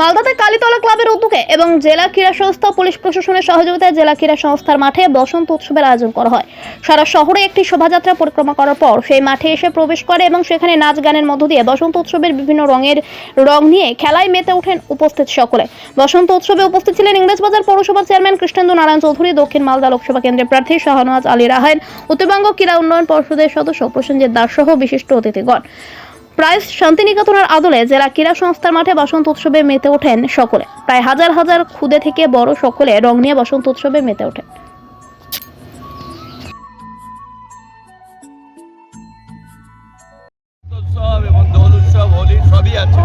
মালদাতে কালীতলা ক্লাবের উদ্যোগে এবং জেলা ক্রীড়া সংস্থা পুলিশ প্রশাসনের সহযোগিতায় জেলা ক্রীড়া সংস্থার মাঠে বসন্ত উৎসবের আয়োজন করা হয়। সারা শহরে একটি শোভাযাত্রা পরিক্রমা করার পর সেই মাঠে এসে প্রবেশ করে এবং সেখানে নাচ গানের মধ্য দিয়ে বসন্ত উৎসবের বিভিন্ন রঙের রং নিয়ে খেলায় মেতে ওঠেন উপস্থিত সকলে। বসন্ত উৎসবে উপস্থিত ছিলেন ইংরেজবাজার পৌরসভার চেয়ারম্যান কৃষ্ণেন্দু নারায়ণ চৌধুরী, দক্ষিণ মালদা লোকসভা কেন্দ্রের প্রার্থী শাহনওয়াজ আলী রাহায়ন উত্তরবঙ্গ ক্রীড়া উন্নয়ন পর্ষদের সদস্য প্রসেনজিৎ দাস সহ বিশিষ্ট অতিথিগণ। প্রায় শান্তিনিকেতনের আদলে জেলা ক্রীড়া সংস্থার মাঠে বসন্ত উৎসবে মেতে ওঠেন সকলে। প্রায় হাজার হাজার ক্ষুদে থেকে বড় সকলে রং নিয়ে বসন্ত উৎসবে মেতে ওঠেন। সবই আছে।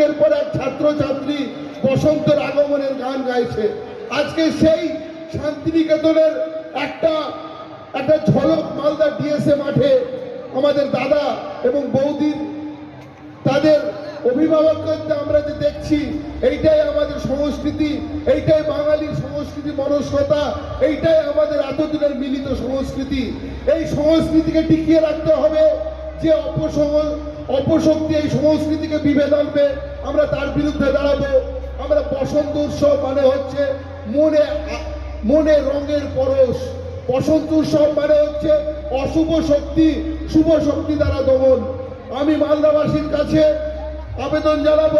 একের পর এক ছাত্রছাত্রী বসন্তের আগমনের গান গাইছে। আজকে সেই শান্তিনিকেতনের একটা একটা ঝলক মালদা ডিএসএ মাঠে আমাদের দাদা এবং বৌদির, তাদের অভিভাবকত্বে আমরা যে দেখছি, এইটাই আমাদের সংস্কৃতি, এইটাই বাঙালির সংস্কৃতি মনস্কতা, এইটাই আমাদের এতদিনের মিলিত সংস্কৃতি। এই সংস্কৃতিকে টিকিয়ে রাখতে হবে যে অপসং অপশক্তি এই সংস্কৃতিকে বিভেদ আনবে, আমরা তার বিরুদ্ধে দাঁড়াবো। আমরা বসন্ত উৎসব মানে হচ্ছে মনে মনে রঙের পরশ। বসন্ত উৎসব মানে হচ্ছে অশুভ শক্তি, শুভ শক্তি দ্বারা দমন। আমি মালদাবাসীর কাছে আবেদন জানাব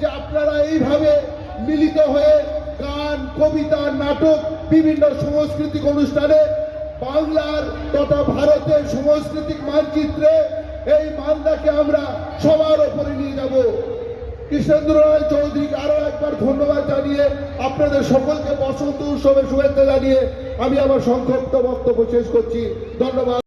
যে আপনারা এইভাবে মিলিত হয়ে গান, কবিতা, নাটক, বিভিন্ন সাংস্কৃতিক অনুষ্ঠানে বাংলার তথা ভারতের সাংস্কৃতিক মানচিত্রে এই মালদাকে আমরা সবার ওপরে নিয়ে যাব। কৃষ্ণেন্দ্র রায় চৌধুরীকে আরও একবার ধন্যবাদ জানিয়ে আপনাদের সকলকে বসন্ত উৎসবে শুভেচ্ছা জানিয়ে আমি আমার সংক্ষিপ্ত বক্তব্য শেষ করছি। ধন্যবাদ।